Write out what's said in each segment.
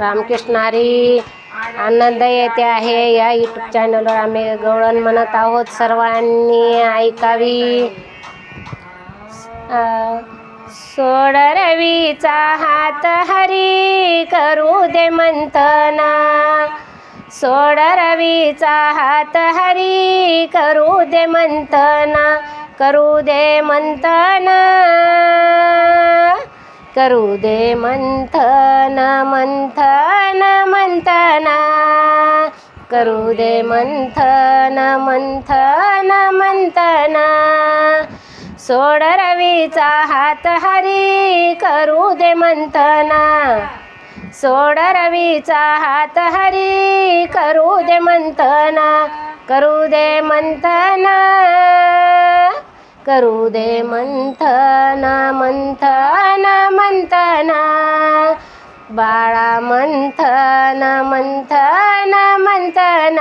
रामकृष्ण हरी आनंद येते आहे या यूट्यूब चॅनलवर आम्ही गवळण म्हणत आहोत. सर्वांनी ऐकावी. सोड रवीचा हात हरी करू दे मंथना. सोड रवीचा हात हरी करू दे मंथना करू दे मंथना. करू दे मंथन मंथन मंथना करू दे मंथन मंथन मंथना सोड रवीचा हात हरी करू दे मंथना सोड रवीचा हात हरी करू दे मंथना करू दे मंथना करू दे मंथन मंथन मंथना. बाळा मंथन मंथन मंथन.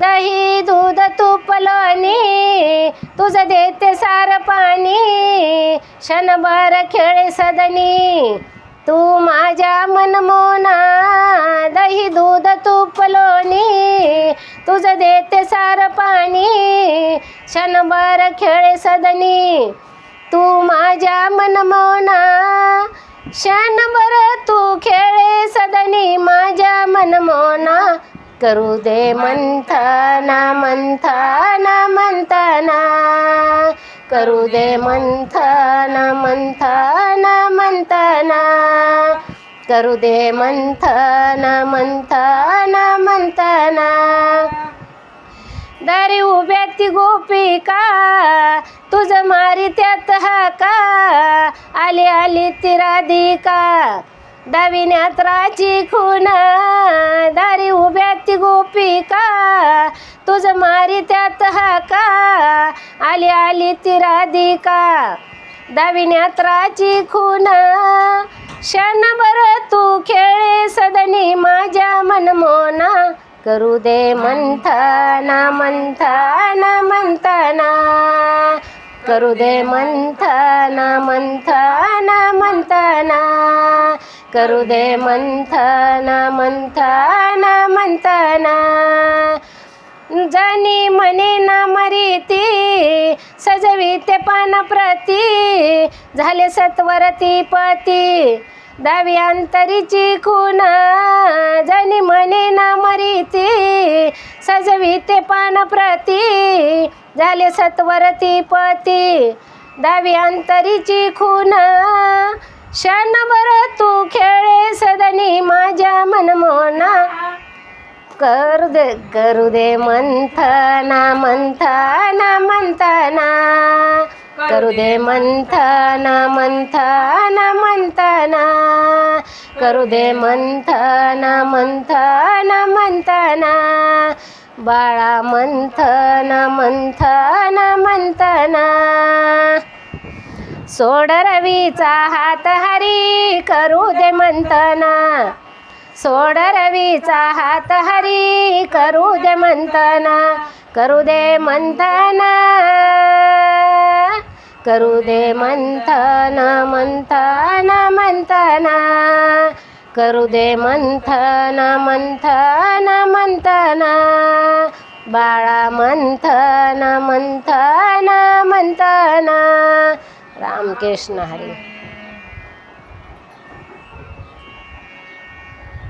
दही दूध तूप लोणी तुझं देते सार पाणी. क्षणभर खेळे सदनी तू माझ्या मनमोना. दही दूध तूप लोणी तुझं देते सार पाणी. क्षणभर खेळे सदनी तू माझ्या मनमोना. क्षणभर तू खेळे सदनी माझ्या मनमोना. करू दे मंथना मंथना मंथना. करू दे मंथना मंथना मंथना. करू दे मंथना मंथना मंथना. दारी उभ्या ती गोपिका तुझ मारी त्यात हाका आली आली ती राधिका. दाविण्यात राची खून दारी उभ्या ती गोपिका तुझ मारी त्यात हाका आली आली ती राधिका. दाविण्यात राची खून क्षणभर तू करू दे मंथना मंथना मंथना. करू दे मंथना मंथन मंथना. करू दे मंथना मंथन मंथना. जनी म्हणे ना मरीती सजविते पान प्रती. झाले सत्वरती पती. दव्यांतरीची खून जनी म्हणे ना मरीती सजविते पान प्रती झाले सत्वरती पती. दव्यांतरीची खून क्षणभर तू खेळे सदनी माझ्या मनमोना. कर दे करू दे मंथना मंथना मंथना. करू दे मंथना मंथन मंथना। करू दे मंथना मंथना मंथना। बाळा मंथन मंथना मंथना। सोड रवीचा हात हरी करू दे मंथन। सोड रवीचा हात हरी करू दे मंथन। करू दे मंथना। करू दे मंथन मंथन मंथन. करू दे मंथन मंथन मंथन. बाळा मंथन मंथन मंथन. रामकृष्ण हरी.